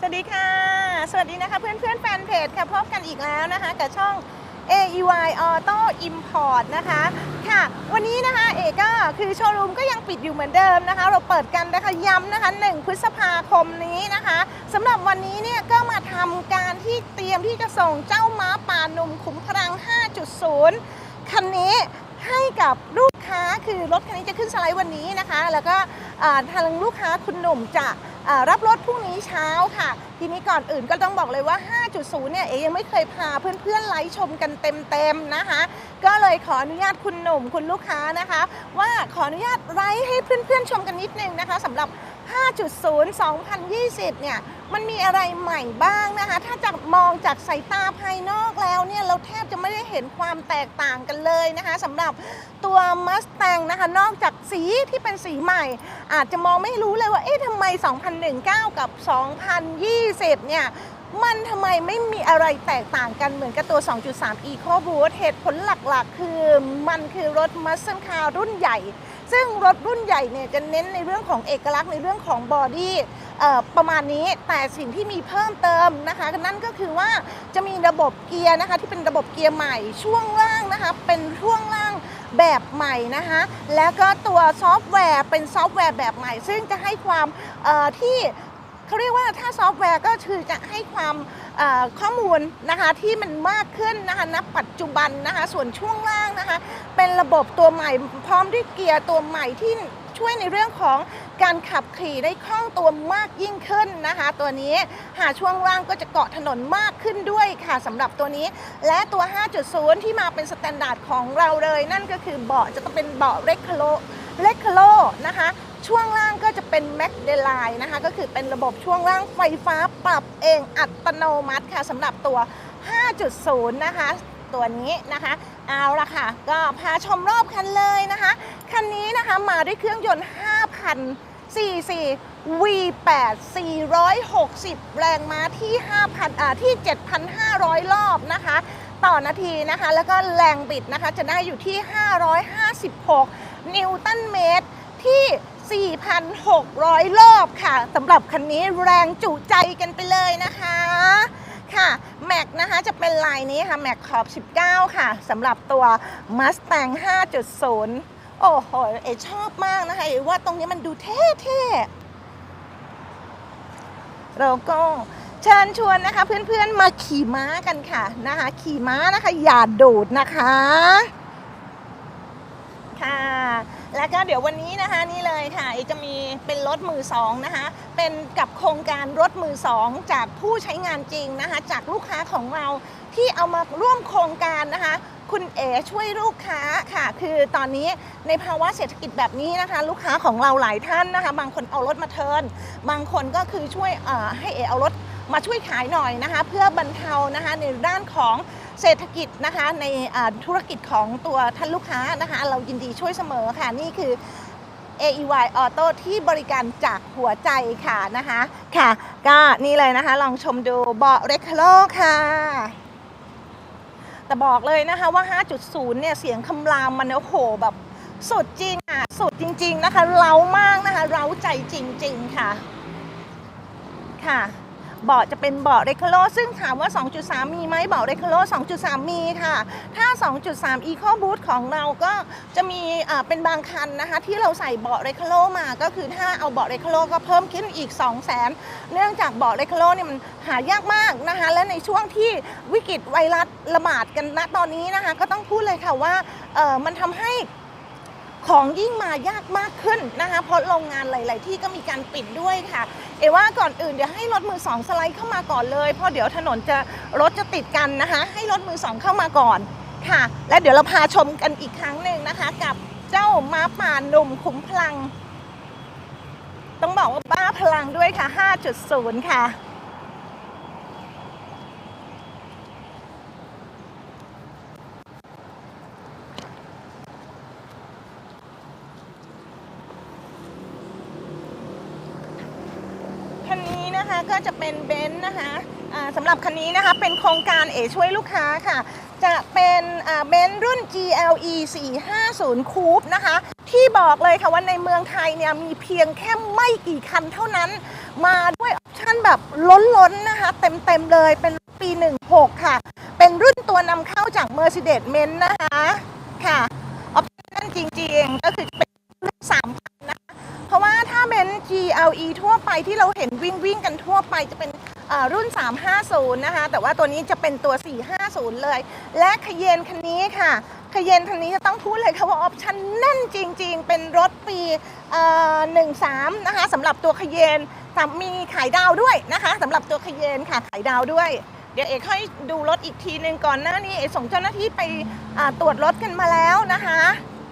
สวัสดีค่ะ สวัสดีนะคะเพื่อนเพื่อนแฟนเพจค่ะพบกันอีกแล้วนะคะกับช่อง AEY Auto Import นะคะค่ะ วันนี้นะคะเอกก็คือโชว์รูมก็ยังปิดอยู่เหมือนเดิมนะคะ เราเปิดกันนะคะย้ำนะคะ 1 พฤษภาคมนี้นะคะสำหรับวันนี้เนี่ยก็มาทำการที่เตรียมที่จะส่งเจ้าม้าป่าหนุ่มขุมพลัง 5.0 คันนี้ให้กับลูกค้าคือรถคันนี้จะขึ้นสไลด์วันนี้นะคะ แล้วก็ทางลูกค้าคุณหนุ่มจะ รับรถพรุ่งนี้เช้าค่ะ ทีนี้ก่อนอื่นก็ต้องบอกเลยว่า 5.0 เนี่ยเอยังไม่เคยพาเพื่อนๆไลฟ์ชมกันเต็มๆนะคะ ก็เลยขออนุญาตคุณหนุ่มคุณลูกค้านะคะ ว่าขออนุญาตไลฟ์ให้เพื่อนๆชมกันนิดนึงนะคะสำหรับ 5.0 2020 เนี่ย มันมีอะไรใหม่บ้างนะคะ ถ้าจะมองจากสายตาภายนอกแล้วเนี่ย เราแทบจะไม่ได้เห็นความแตกต่างกันเลยนะคะสำหรับตัว Mustang นะคะ นอกจากสีที่เป็นสีใหม่ อาจจะมองไม่รู้เลยว่า เอ๊ะทำไม 2,000 2019 กับ 2020 เนี่ยมันทำไมไม่มีอะไรแตกต่างกันเหมือนกับตัว 2.3 EcoBoost เหตุผลหลักๆ คือมันคือรถ Muscle Car รุ่นใหญ่ ซึ่งรถรุ่นใหญ่เนี่ยจะเน้นในเรื่องของเอกลักษณ์ในเรื่องของบอดี้ประมาณนี้แต่สิ่งที่มีเพิ่มเติมนะคะ นั่นก็คือว่าจะมีระบบเกียร์นะคะที่เป็นระบบเกียร์ใหม่ช่วงล่างนะคะ เป็นช่วงล่างแบบใหม่นะคะ แล้วก็ตัวซอฟต์แวร์เป็นซอฟต์แวร์แบบใหม่ ซึ่งจะให้ความที่เขาเรียกว่าถ้าซอฟต์แวร์ก็คือจะให้ความ ข้อมูลนะคะที่มันมากขึ้นนะคะณปัจจุบันนะคะส่วนช่วงล่างนะคะเป็นระบบตัวใหม่พร้อมด้วยเกียร์ตัวใหม่ที่ช่วยในเรื่องของการขับขี่ได้คล่องตัวมากยิ่งขึ้นนะคะ ตัวนี้หาช่วงล่างก็จะเกาะถนนมากขึ้นด้วยค่ะสำหรับตัวนี้ และตัว 5.0 ที่มาเป็นสแตนดาร์ดของเราเลย นั่นก็คือเบาะจะต้องเป็นเบาะเรคโลเรคโลนะคะ ช่วงล่างก็จะเป็น Mac d e l i n นะคะ ก็คือเป็นระบบช่วงล่างไฟฟ้าปรับเองอัตโนมัติค่ะสำหรับตัว 5.0 นะคะ ตัวนี้นะคะ เอาละค่ะ ก็พาชมรอบคันเลยนะคะ คันนี้นะคะมาด้วยเครื่องยนต์ 5,000 cc V8 460 แรงม้าที่ 5,000อ่าที่ 7,500 รอบนะคะ ต่อนาทีนะคะ แล้วก็แรงบิดนะคะ จะได้อยู่ที่ 556 นิวตันเมตรที่ 4,600 รอบค่ะสำหรับคันนี้แรงจุใจกันไปเลยนะคะค่ะแม็กนะคะจะเป็นลายนี้ค่ะแม็กขอบ 19 ค่ะสำหรับตัว Mustang 5.0 โอ้โหเอชอบมากนะคะเอว่าตรงนี้มันดูเท่ๆแล้วก็เชิญชวนนะคะเพื่อนๆมาขี่ม้ากันค่ะนะคะขี่ม้านะคะอย่าโดดนะคะค่ะ แล้วก็เดี๋ยววันนี้นะคะนี่เลยค่ะเอจะมีเป็นรถมือสองนะคะ เป็นกับโครงการรถมือสองจากผู้ใช้งานจริงนะคะ จากลูกค้าของเราที่เอามาร่วมโครงการนะคะคุณเอ๋ช่วยลูกค้าค่ะ คือตอนนี้ในภาวะเศรษฐกิจแบบนี้นะคะ ลูกค้าของเราหลายท่านนะคะ บางคนเอารถมาเทิร์นบางคนก็คือช่วยเออให้เอ๋เอารถมาช่วยขายหน่อยนะคะ เพื่อบรรเทานะคะในด้านของ เศรษฐกิจนะคะในธุรกิจของตัวท่านลูกค้านะคะเรายินดีช่วยเสมอค่ะนี่คือ AEY Auto ที่บริการจากหัวใจค่ะนะคะค่ะ ก็นี่เลยนะคะ ลองชมดูเบาะเรคโลค่ะ แต่บอกเลยนะคะว่า 5.0 เนี่ย เสียงคำรามมันโอ้โหแบบสุดจริงอะ สุดจริง ๆ นะคะเล้ามากนะคะ เร้าใจจริง ๆ ค่ะ ค่ะ เบาะจะเป็นเบาะเรคโลซึ่งถามว่า 2.3 มีไหมเบาะเรคโล2.3 มีค่ะ ถ้า 2.3 Eco Boost ของเราก็จะมีเป็นบางคันนะคะ ที่เราใส่เบาะเรคโลมาก็คือถ้าเอาเบาะเรคโลก็เพิ่มขึ้นอีก 2 0 0 0 0 0 เนื่องจากเบาะเรคโลเนี่ยมันหายากมากนะคะ และในช่วงที่วิกฤตไวรัสระบาดกันณตอนนี้นะคะ ก็ต้องพูดเลยค่ะว่ามันทำให้ ของยิ่งมายากมากขึ้นนะคะเพราะโรงงานหลาย ๆ ที่ก็มีการปิดด้วยค่ะ เอว่าก่อนอื่นเดี๋ยวให้รถมือสองสไลด์เข้ามาก่อนเลยเพราะเดี๋ยวถนนจะรถจะติดกันนะคะให้รถมือสองเข้ามาก่อนค่ะ และเดี๋ยวเราพาชมกันอีกครั้งหนึ่งนะคะ กับเจ้าม้าป่าหนุ่มขุมพลัง ต้องบอกว่าบ้าพลังด้วยค่ะ 5.0 ค่ะ คันนี้นะคะ ก็จะเป็นเบนซ์นะคะสำหรับคันนี้นะคะเป็นโครงการเอช่วยลูกค้าค่ะ จะเป็นเบนซ์รุ่น GLE 450 Coupe นะคะที่บอกเลยค่ะว่าในเมืองไทยเนี่ยมีเพียงแค่ไม่กี่คันเท่านั้น มาด้วยออปชั่นแบบล้นๆนะคะเต็มๆเลยเป็นปี 16 ค่ะ เป็นรุ่นตัวนำเข้าจาก Mercedes-Benz นะคะค่ะออปชั่นจริงๆ ก็คือเป็นรุ่น3,000 GLE ทั่วไปที่เราเห็นวิ่งวิ่งกันทั่วไปจะเป็นเอ่อรุ่น 350 นะคะ แต่ว่าตัวนี้จะเป็นตัว 450 เลย และขยเยนคันนี้ค่ะขยเยนคันนี้จะต้องพูดเลยค่ะว่าออปชั่นแน่นจริง ๆ เป็นรถปีเอ่อ13 นะคะสำหรับตัวขยเยนมีขายดาวด้วยนะคะสำหรับตัวขยเยนค่ะขายดาวด้วยเดี๋ยวเอกให้ดูรถอีกทีหนึ่งก่อนหน้านี้เอกส่งเจ้าหน้าที่ไปตรวจรถกันมาแล้วนะคะ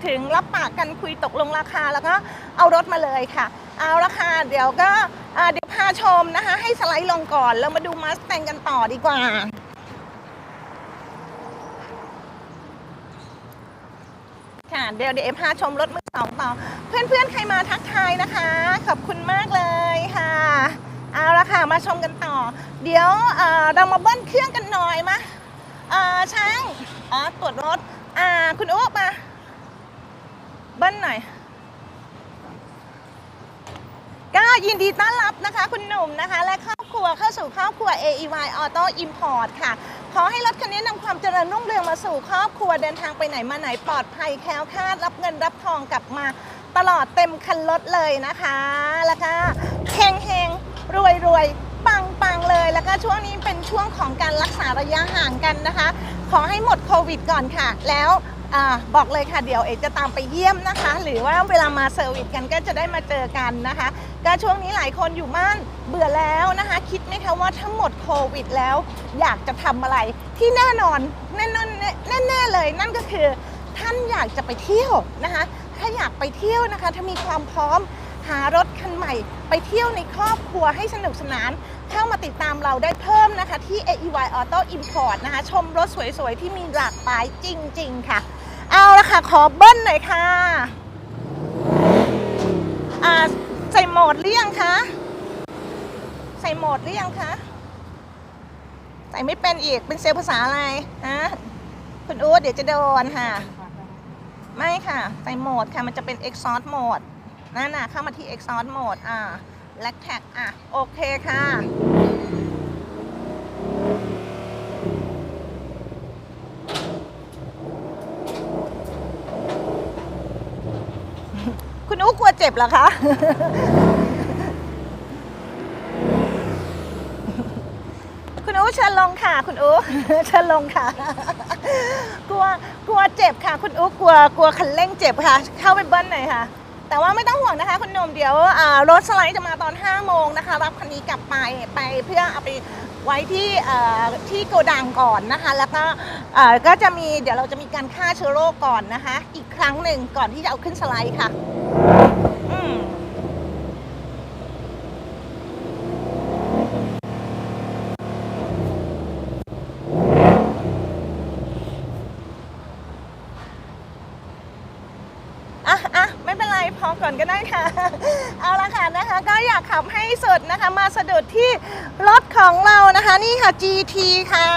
ถึงรับปากกันคุยตกลงราคาแล้วก็เอารถมาเลยค่ะ เอาราคาเดี๋ยวก็เดี๋ยวพาชมนะคะ ให้สไลด์ลงก่อนแล้วมาดูมาส t ต n กันต่อดีกว่าค่ะเดี๋ยวเดี๋ยวพาชมรถมือสองต่อ เพื่อนๆ ใครมาทักทายนะคะ ขอบคุณมากเลยค่ะ เอาละค่ะ มาชมกันต่อ เดี๋ยวเรามาเบิ้ลเครื่องกันหน่อยมาเอ่อช้างอ๋อตรวจรถ อ่า คุณอุ๊บมา เบิ้ลหน่อยก็ยินดีต้อนรับนะคะ คุณหนุ่มนะคะ และครอบครัวเข้าสู่ครอบครัว AEY Auto Import ค่ะ ขอให้รถคันนี้นำความเจริญรุ่งเรืองมาสู่ครอบครัวเดินทางไปไหนมาไหนปลอดภัยแคล้วคลาดรับเงินรับทองกลับมาตลอดเต็มคันรถเลยนะคะ แล้วก็เฮงเฮงรวยรวยปังปังเลย แล้วก็ช่วงนี้เป็นช่วงของการรักษาระยะห่างกันนะคะ ขอให้หมดโควิดก่อนค่ะ แล้ว อบอกเลยค่ะเดี๋ยวเอกจะตามไปเยี่ยมนะคะ หรือว่าเวลามาเซอร์วิสกันก็จะได้มาเจอกันนะคะ ก็ช่วงนี้หลายคนอยู่บ้านเบื่อแล้วนะคะ คิดไหมคะว่าถ้าหมดโควิดแล้ว อยากจะทำอะไรที่แน่นอนแน่นอนแน่ๆเลย นั่นก็คือท่านอยากจะไปเที่ยวนะคะ ถ้าอยากไปเที่ยวนะคะ ถ้ามีความพร้อมหารถคันใหม่ ไปเที่ยวในครอบครัวให้สนุกสนาน เข้ามาติดตามเราได้เพิ่มนะคะ ที่ AEY Auto Import นะคะ ชมรถสวยๆ ที่มีหลากหลายจริง ๆ ค่ะ เอาละค่ะ ขอเบิ้ลหน่อยค่ะ อ่า ใส่โหมดหรือยังคะ ใส่โหมดหรือยังคะ ใส่ไม่เป็นอีก เป็นเซลล์ภาษาอะไรฮะคุณอู๊ดเดี๋ยวจะโดนค่ะ ไม่ค่ะ ใส่โหมดค่ะ มันจะเป็น exhaust mode นั่นน่ะ เข้ามาที่ exhaust mode อ่า l a c tag อะ โอเคค่ะ คุณอุ๊กลัวเจ็บเหรอคะ คุณอู๋เชิญลงค่ะ คุณอู๋เชิญลงค่ะ กลัวกลัวเจ็บค่ะ คุณอู๋กลัวกลัวคันเร่งเจ็บค่ะ เข้าไปเบิ้ลหน่อยค่ะ แต่ว่าไม่ต้องห่วงนะคะ คุณนมเดี๋ยวรถสไลด์จะมาตอน5โมงนะคะ รับคันนี้กลับไปไปเพื่อเอาไปไว้ที่ที่โกดังก่อนนะคะ แล้วก็ก็จะมีเดี๋ยวเราจะมีการฆ่าเชื้อโรคก่อนนะคะ อีกครั้งหนึ่งก่อนที่จะเอาขึ้นสไลด์ค่ะ อืม อะอะไม่เป็นไรพอก่อนก็ได้ค่ะ เอาละค่ะนะคะก็อยากขับให้สุดนะคะ มาสะดุดที่รถของเรานะคะ นี่ค่ะ GT ค่ะ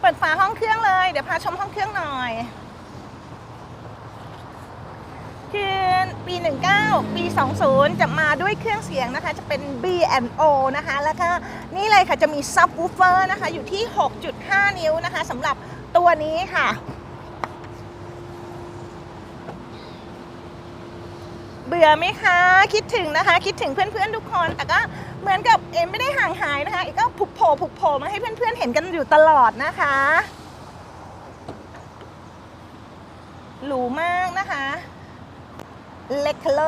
เปิดฝาห้องเครื่องเลย เดี๋ยวพาชมห้องเครื่องหน่อยคือปี 19 ปี 20 จะมาด้วยเครื่องเสียงนะคะ จะเป็น B&O นะคะ แล้วก็นี่เลยค่ะจะมี subwoofer นะคะ อยู่ที่ 6.5 นิ้วนะคะสำหรับตัวนี้ค่ะ บื่อไหมคะ คิดถึงนะคะ คิดถึงเพื่อนๆทุกคน แต่ก็เหมือนกับเอ็มไม่ได้ห่างหายนะคะเอ็มก็ผุกโผล่ผุกโผล่มาให้เพื่อนๆเห็นกันอยู่ตลอดนะคะ หรูมากนะคะเล็กโล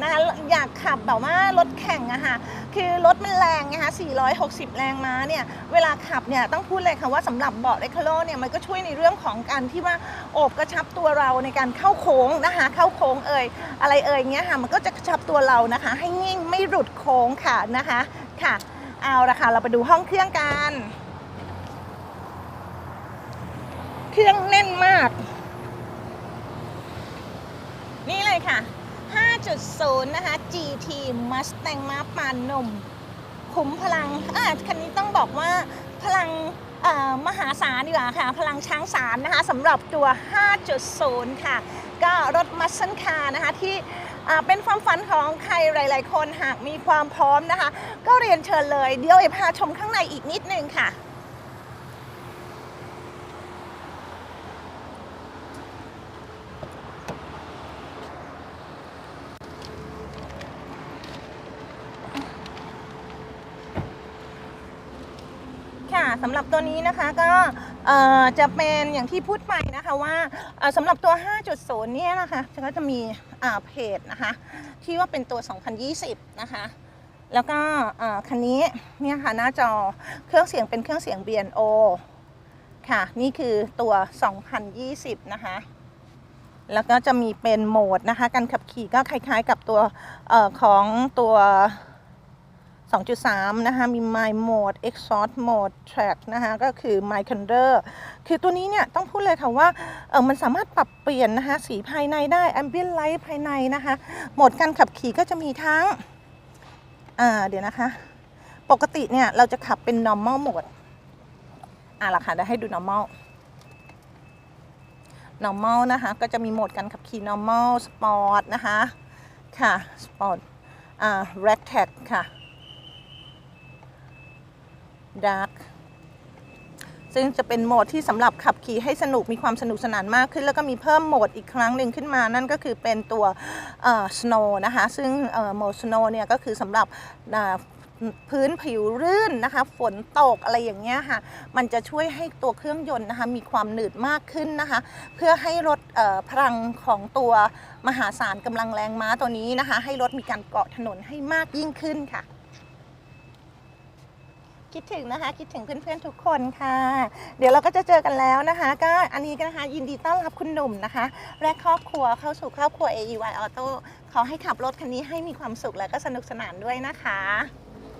นะคะอยากขับแบบว่ารถแข่งอะค่ะ คือรถมันแรงนะคะ460 แรงม้าเนี่ย เวลาขับเนี่ยต้องพูดเลยค่ะว่าสำหรับเบาะเล็กโลเนี่ยมันก็ช่วยในเรื่องของการที่ว่าโอบกระชับตัวเราในการเข้าโค้งนะคะ เข้าโค้งเอ่ยอะไรเอ่ยเงี้ยค่ะ มันก็จะกระชับตัวเรานะคะ ให้นิ่งไม่หลุดโค้งค่ะนะคะค่ะ เอาละค่ะเราไปดูห้องเครื่องกัน เครื่องแน่นมาก นี่เลยค่ะ 5.0 นะคะ GT Mustang มาปานนมขุมพลังอะคันนี้ต้องบอกว่าพลังมหาศาลดีกว่าค่ะ พลังช้างสารนะคะสำหรับตัว 5.0 ค่ะ ก็รถมัสเซนคาร์นะคะ ที่เป็นความฝันของใครหลาย ๆ คนหากมีความพร้อมนะคะ ก็เรียนเชิญเลย เดี๋ยวเอพาชมข้างในอีกนิดนึงค่ะ สำหรับตัวนี้นะคะก็จะเป็นอย่างที่พูดไปนะคะว่าสำหรับตัว 5.0 เนี่ยนะคะก็จะมีเพจนะคะที่ว่าเป็นตัว 2020 นะคะแล้วก็คันนี้เนี่ยค่ะหน้าจอเครื่องเสียงเป็นเครื่องเสียง BNO ค่ะ นี่คือตัว 2020 นะคะ แล้วก็จะมีเป็นโหมดนะคะ การขับขี่ก็คล้ายๆกับตัวออของตัว 2.3 นะคะ มี My Mode Exhaust Mode Track นะคะ ก็คือ My c o n d e r คือตัวนี้เนี่ย ต้องพูดเลยค่ะว่า เออมันสามารถปรับเปลี่ยนนะคะ สีภายในได้ Ambient Light ภายในนะคะ โหมดการขับขี่ก็จะมีทั้ง อ่า เดี๋ยวนะคะ ปกติเนี่ย เราจะขับเป็น normal mode อ่าล่ะค่ะเดี๋ยวให้ดู normal normal นะคะ ก็จะมีโหมดการขับขี่ normal sport นะคะ ค่ะ sport อ่า red tag ค่ะ dark ซึ่งจะเป็นโหมดที่สำหรับขับขี่ให้สนุกมีความสนุกสนานมากขึ้น แล้วก็มีเพิ่มโหมดอีกครั้งหนึ่งขึ้นมา นั่นก็คือเป็นตัว snow นะคะ ซึ่งโหมด snow เนี่ยก็คือสำหรับพื้นผิวรื่นนะคะ ฝนตกอะไรอย่างเงี้ยค่ะ มันจะช่วยให้ตัวเครื่องยนต์นะคะ มีความหนืดมากขึ้นนะคะ เพื่อให้รถพลังของตัวมหาศาลกำลังแรงม้าตัวนี้นะคะ ให้รถมีการเกาะถนนให้มากยิ่งขึ้นค่ะ คิดถึงนะคะ คิดถึงเพื่อนๆทุกคนค่ะ เดี๋ยวเราก็จะเจอกันแล้วนะคะ ก็อันนี้ก็นะคะยินดีต้อนรับคุณหนุ่มนะคะ และครอบครัวเข้าสู่ครอบครัว AEY Auto ขอให้ขับรถคันนี้ให้มีความสุขและก็สนุกสนานด้วยนะคะ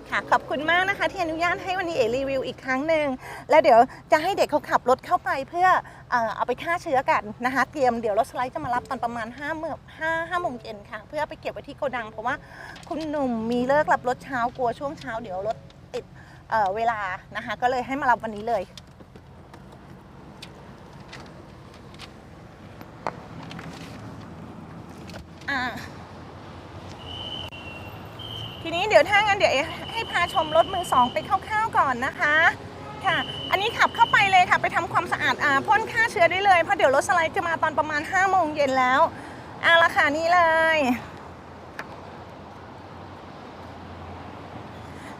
ค่ะขอบคุณมากนะคะ ที่อนุญาตให้วันนี้เอรีวิวอีกครั้งหนึ่งแล้วเดี๋ยวจะให้เด็กเขาขับรถเข้าไปเพื่อเอ่อเอาไปฆ่าเชื้อกันนะคะเตรียมเดี๋ยวรถสไลด์จะมารับตอนประมาณ5เมื่อ5 5โมงเย็นค่ะ เพื่อไปเก็บไว้ที่โกดังเพราะว่าคุณหนุ่มมีเลิกรับรถเช้ากลัวช่วงเช้าเดี๋ยวรถติด เเวลานะคะก็เลยให้มารับวันนี้เลยทีนี้เดี๋ยวถ้างั้นเดี๋ยวให้พาชมรถมือสองไปคร่าวๆก่อนนะคะค่ะ อันนี้ขับเข้าไปเลยค่ะ ไปทำความสะอาดอ่าพ่นฆ่าเชื้อได้เลย เพราะเดี๋ยวรถสไลด์จะมาตอนประมาณ5โมงเย็นแล้วเอาละค่ะนี่เลย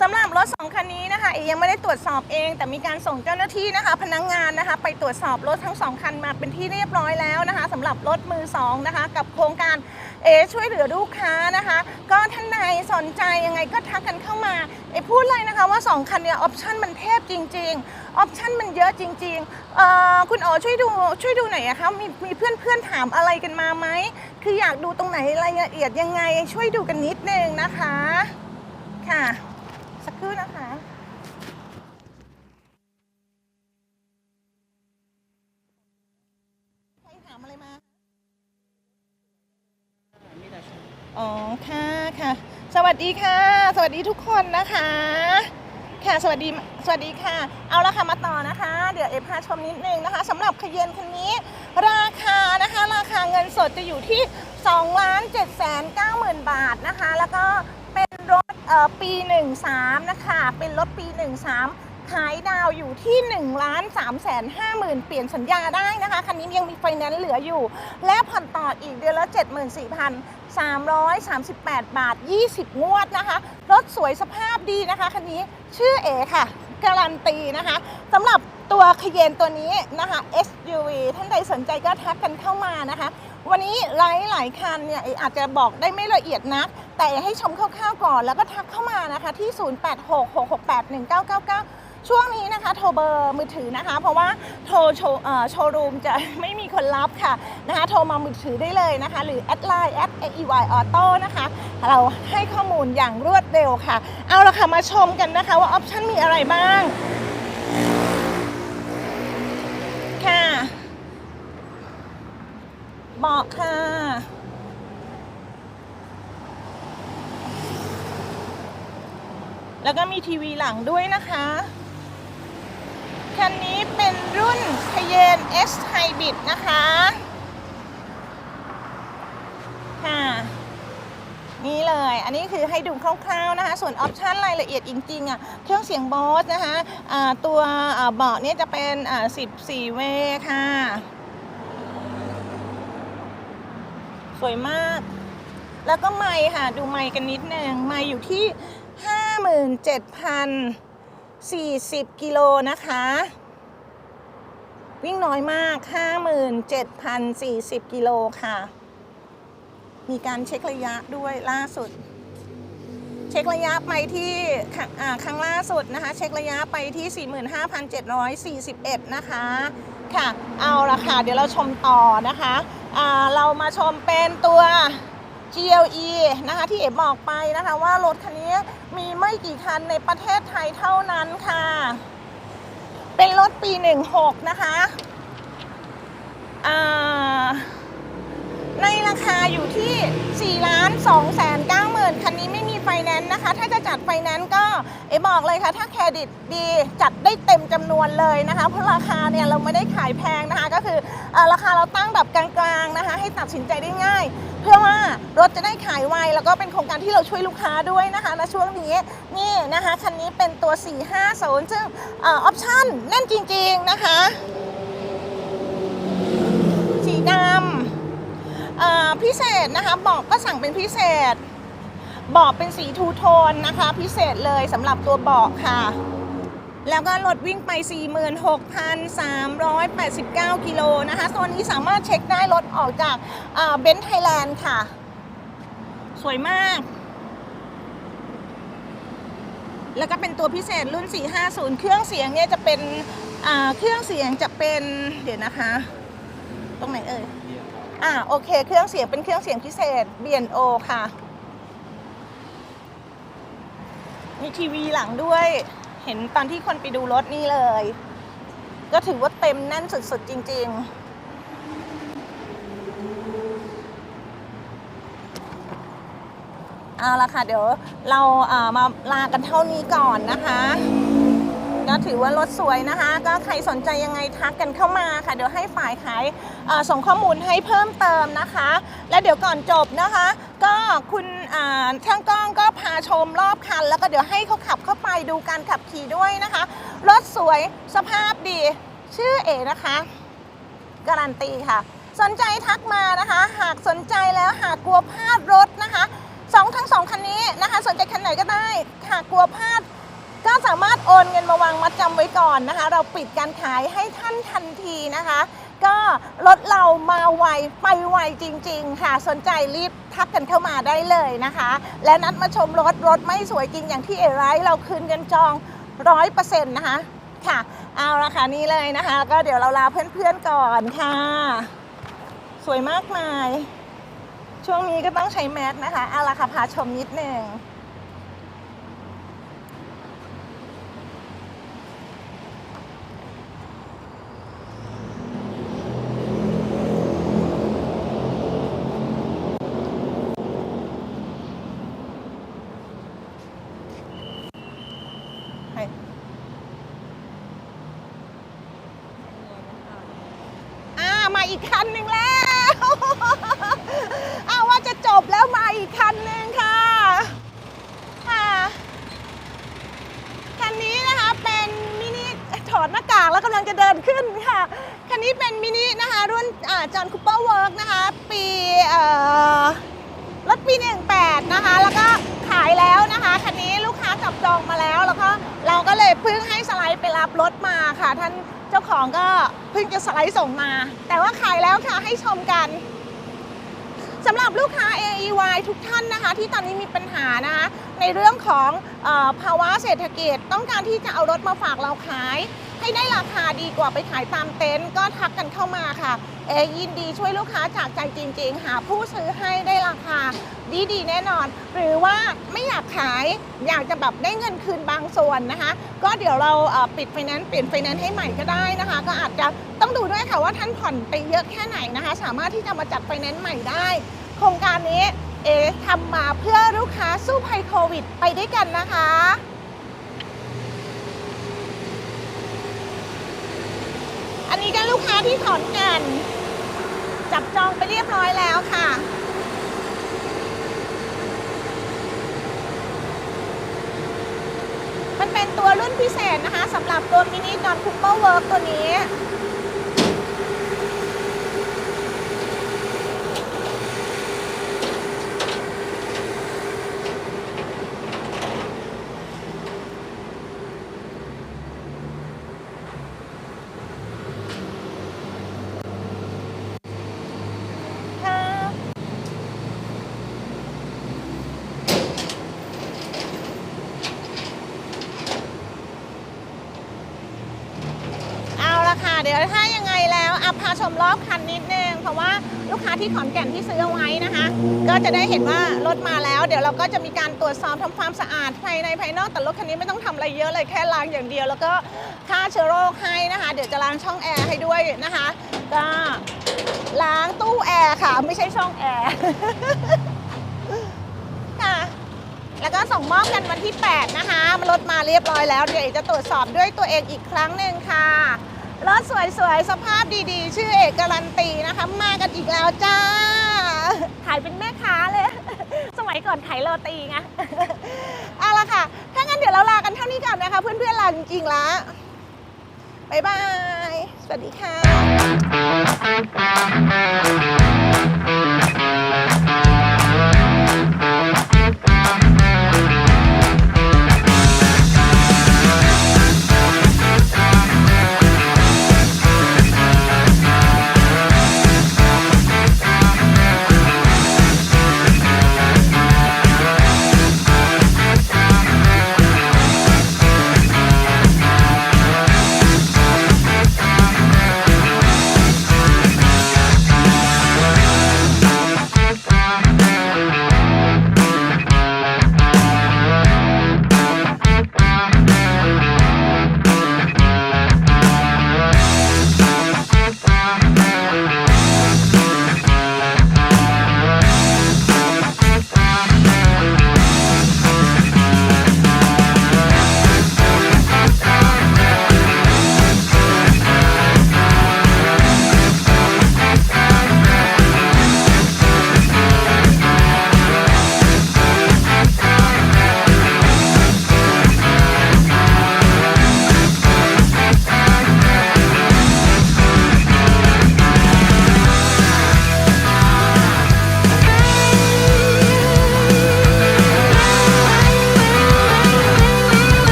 สำหรับร ถสองคันนี้นะคะเอยังไม่ได้ตรวจสอบเอง แต่มีการส่งเจ้าหน้าที่นะคะ พนักงงานนะคะ ไปตรวจสอบรถทั้งสองคันมาเป็นที่เรียบร้อยแล้วนะคะสำหรับรถมือสองนะคะ กับโครงการเอช่วยเหลือลูกค้านะคะ ก็ท่านใดสนใจยังไงก็ทักกันเข้ามาเอพูดเลยนะคะว่าสองคันเนี่ยออปชั่นมันเทพจริง ๆ ออปชั่นมันเยอะจริงๆเอ่อคุณอ๋อช่วยดูช่วยดูหน่อยะคะมีมีเพื่อนเพื่อนถามอะไรกันมาไหม คืออยากดูตรงไหนรายละเอียดยังไงช่วยดูกันนิดนึงนะคะ ค่ะ สักครู่นะคะใครถามอะไรมา อ๋อ ค่ะ ค่ะ สวัสดีค่ะ สวัสดีทุกคนนะคะ ค่ะ สวัสดี สวัสดีค่ะ เอาละค่ะ มาต่อนะคะ เดี๋ยวเอพาชมนิดนึงนะคะสำหรับขยเยนคันนี้ ราคานะคะ ราคาเงินสดจะอยู่ที่2ล้าน7แสน9หมื่นบาทนะคะ แล้วก็ ปี 13 นะคะ เป็นรถปี 13 ขายดาวอยู่ที่ 1 ล้าน3แสน5หมื่นเปลี่ยนสัญญาได้นะคะ คันนี้ยังมีไฟแนนซ์เหลืออยู่ และผ่อนต่ออีกเดือนละ 74,338 บาท 20 งวดนะคะ รถสวยสภาพดีนะคะ คันนี้ชื่อเอค่ะ การันตีนะคะสำหรับตัวขยเยนตัวนี้นะคะ SUV ท่านใดสนใจก็ทักกันเข้ามานะคะ วันนี้หลายหลายคันเนี่ยอาจจะบอกได้ไม่ละเอียดนัก แต่ให้ชมคร่าวๆก่อนแล้วก็ทักเข้ามานะคะที่ 0866681999 ช่วงนี้นะคะโทรเบอร์มือถือนะคะ เพราะว่าโทรโชว์โชว์รูมจะไม่มีคนรับค่ะนะคะโทรมามือถือได้เลยนะคะ หรือแอดไลน์แอด AEY Auto นะคะ เราให้ข้อมูลอย่างรวดเร็วค่ะ เอาละค่ะมาชมกันนะคะว่าออปชันมีอะไรบ้าง ค่ะเบาะค่ะ แล้วก็มีทีวีหลังด้วยนะคะ คันนี้เป็นรุ่น Cayenne S Hybrid นะคะ ค่ะ นี่เลย อันนี้คือให้ดูคร่าวๆนะคะ ส่วนออปชันรายละเอียดจริงๆอะ เครื่องเสียงบอสนะคะอ่าตัวเบาะเนี่ยจะเป็น 14 เวค่ะ สวยมาก แล้วก็ไมค์ค่ะ ดูไมค์กันนิดนึงไมค์อยู่ที่ 57,040 กิโลนะคะ วิ่งน้อยมาก 57,040 กิโลค่ะ มีการเช็คระยะด้วยล่าสุด เช็คระยะไปที่ครั้งอ่าครั้งล่าสุดนะคะ เช็คระยะไปที่ 45,741 นะคะ ค่ะ เอาละค่ะ เดี๋ยวเราชมต่อนะคะ เรามาชมเป็นตัว GLE นะคะที่เอ๋บอกไปนะคะว่ารถคันนี้มีไม่กี่คันในประเทศไทยเท่านั้นค่ะ เป็นรถปี 16 นะคะในราคาอยู่ที่4ล้าน2แสน9 นี้ไม่มีไฟแนนซ์นะคะ ถ้าจะจัดไฟแนนซ์ก็เอบอกเลยค่ะถ้าเครดิตดีจัดได้เต็มจำนวนเลยนะคะ เพราะราคาเนี่ยเราไม่ได้ขายแพงนะคะ ก็คืออราคาเราตั้งแบบกลางๆนะคะ ให้ตัดสินใจได้ง่าย เพื่อว่ารถจะได้ขายไวแล้วก็เป็นโครงการที่เราช่วยลูกค้าด้วยนะคะในช่วงนี้นี่นะคะคันนี้เป็นตัว 450 ซึ่งออปชั่นแน่นจริง ๆนะคะสีดำพิเศษนะคะบอกก็สั่งเป็นพิเศษ เบาะเป็นสีทูโทนนะคะ พิเศษเลยสำหรับตัวเบาะค่ะ แล้วก็รถวิ่งไป 46,389 กิโลนะคะตัวนี้สามารถเช็คได้รถออกจากเบนซ์ไทยแลนด์ค่ะ สวยมาก แล้วก็เป็นตัวพิเศษรุ่น 450 เครื่องเสียงเนี่ยจะเป็นเครื่องเสียงจะเป็นเดี๋ยวนะคะ ตรงไหนเอ่ยอ่าโอเค เครื่องเสียงเป็นเครื่องเสียงพิเศษ B&O ค่ะ มีทีวีหลังด้วย เห็นตอนที่คนไปดูรถนี่เลย ก็ถือว่าเต็มแน่นสุดๆจริง ๆเอาละค่ะ เดี๋ยวเราอ่ามาลากันเท่านี้ก่อนนะคะ ก็ถือว่ารถสวยนะคะ ก็ใครสนใจยังไงทักกันเข้ามาค่ะ เดี๋ยวให้ฝ่ายขายส่งข้อมูลให้เพิ่มเติมนะคะ และเดี๋ยวก่อนจบนะคะ ก็คุณช่างกล้องก็พาชมรอบคัน แล้วก็เดี๋ยวให้เขาขับเข้าไปดูการขับขี่ด้วยนะคะ รถสวยสภาพดี ชื่อเอนะคะ การันตีค่ะ สนใจทักมานะคะ หากสนใจแล้วหากกลัวพลาดรถนะคะสองทั้งสองคันนี้นะคะ สนใจคันไหนก็ได้หากกลัวพลาด ก็สามารถโอนเงินมาวางมัดจำไว้ก่อนนะคะ เราปิดการขายให้ท่านทันทีนะคะ ก็รถเรามาไวไปไวจริง ๆ ค่ะ สนใจรีบทักกันเข้ามาได้เลยนะคะ และนัดมาชมรถรถไม่สวยจริงอย่างที่เอไรเราคืนเงินจองร้อยเปอร์เซ็นต์นะคะ ค่ะ เอาละค่ะนี่เลยนะคะ ก็เดี๋ยวเราลาเพื่อนๆก่อนค่ะ สวยมากมาย ช่วงนี้ก็ต้องใช้แมสนะคะเอาละค่ะพาชมนิดหนึ่ง อ่ามาอีกคันหนึ่งแล้ว อ้าวว่าจะจบแล้วมาอีกคันหนึ่งค่ะ ค่ะ คันนี้นะคะเป็นมินิถอดหน้ากาก แล้วกำลังจะเดินขึ้นค่ะ คันนี้เป็นมินินะคะรุ่นจอห์นคูเปอร์เวิร์กนะคะ ปีรถปี 18 นะคะ แล้วก็ขายแล้วนะคะ คันนี้ลูกค้าจับจองมาแล้ว แล้วก็เราก็เลยเพิ่งให้สไลด์ไปรับรถมาค่ะ ท่านเจ้าของก็เพิ่งจะสไลด์ส่งมา แต่ว่าขายแล้วค่ะให้ชมกันสำหรับลูกค้า AEY ทุกท่านนะคะ ที่ตอนนี้มีปัญหานะคะในเรื่องของอภาวะเศรษฐกิจต้องการที่จะเอารถมาฝากเราขาย ให้ได้ราคาดีกว่าไปขายตามเต็นท์ก็ทักกันเข้ามาค่ะ เอยินดีช่วยลูกค้าจากใจจริง ๆ หาผู้ซื้อให้ได้ราคาดีดีๆแน่นอน หรือว่าไม่อยากขายอยากจะแบบได้เงินคืนบางส่วนนะคะ ก็เดี๋ยวเราปิดไฟแนนซ์เปลี่ยนไฟแนนซ์ให้ใหม่ก็ได้นะคะ ก็อาจจะต้องดูด้วยค่ะว่าท่านผ่อนไปเยอะแค่ไหนนะคะ สามารถที่จะมาจัดไฟแนนซ์ใหม่ได้ โครงการนี้เอทำมาเพื่อลูกค้าสู้ภัยโควิด ไปด้วยกันนะคะ นี้ก็ลูกค้าที่ขอนแก่นจับจองไปเรียบร้อยแล้วค่ะ มันเป็นตัวรุ่นพิเศษนะคะสำหรับตัวมินินอนคูเปอร์เวิร์กตัวนี้ เดี๋ยวถ้ายังไงแล้วอัพพาชมรอบคันนิดนึงเพราะว่าลูกค้าที่ขอนแก่นที่ซื้อเอาไว้นะคะ ก็จะได้เห็นว่ารถมาแล้ว เดี๋ยวเราก็จะมีการตรวจสอบทำความสะอาดภายในภายนอกแต่รถคันนี้ไม่ต้องทำอะไรเยอะเลยแค่ล้างอย่างเดียว แล้วก็ฆ่าเชื้อโรคให้นะคะ เดี๋ยวจะล้างช่องแอร์ให้ด้วยนะคะก็ล้างตู้แอร์ค่ะ ไม่ใช่ช่องแอร์ค่ะแล้วก็ส่งมอบกันวันที่ 8 นะคะรถมาเรียบร้อยแล้ว เดี๋ยวจะตรวจสอบด้วยตัวเองอีกครั้งหนึ่งค่ะ รถสวยๆ สภาพดีๆ ชื่อเอกการันตีนะคะ มากันอีกแล้วจ้า ขายเป็นแม่ค้าเลย สมัยก่อนขายโรตีไง เอาละค่ะ ถ้างั้นเดี๋ยวเราลากันเท่านี้ก่อนนะคะ เพื่อนๆลาจริงๆละบ๊ายบาย สวัสดีค่ะ